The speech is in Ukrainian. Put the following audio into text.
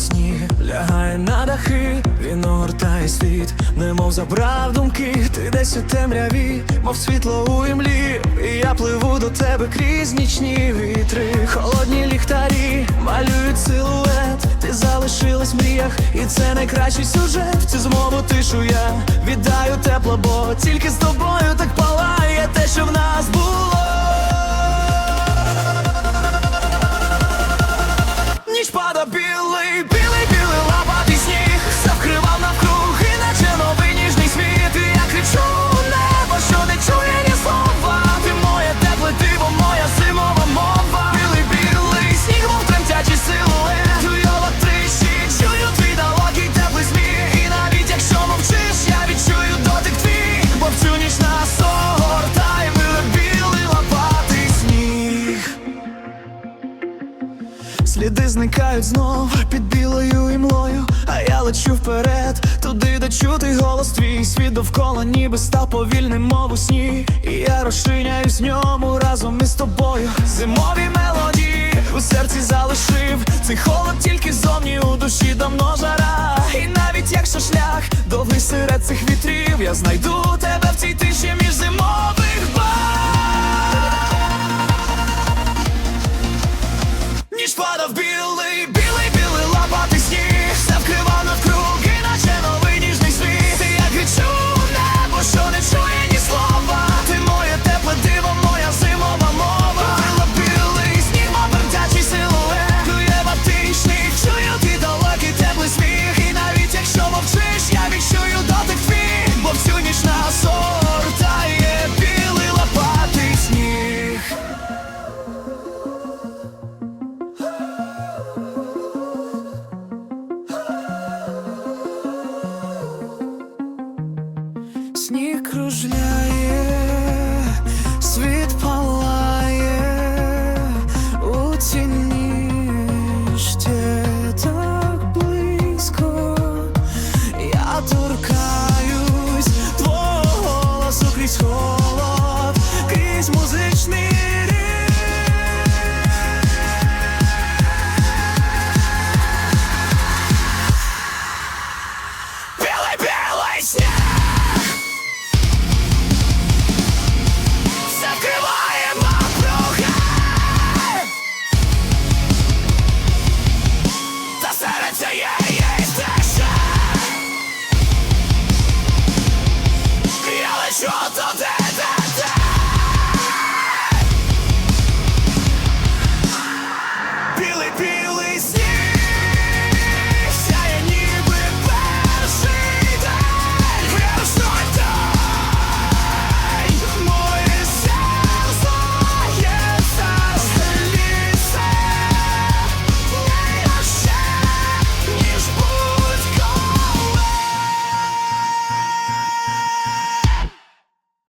сніг лягає на дахи, він огортає світ, немов забрав думки, ти десь у темряві, мов світло у імлі, і я пливу до тебе крізь нічні вітри, холодні ліхтарі малюють силует, ти залишилась в мріях, і це найкращий сюжет. В цю змову тишу я віддаю тепло, бо тільки з тобою так зникають знов під білою імлою, а я лечу вперед, туди, де чути голос твій світ довкола, ніби став повільним, мов у сні. І я розчиняюсь в ньому разом із тобою. Зимові мелодії у серці залишив. Цей холод тільки зовні у душі давно жара. І навіть якщо шлях довгий серед цих вітрів, я знайду Сніг кружляє,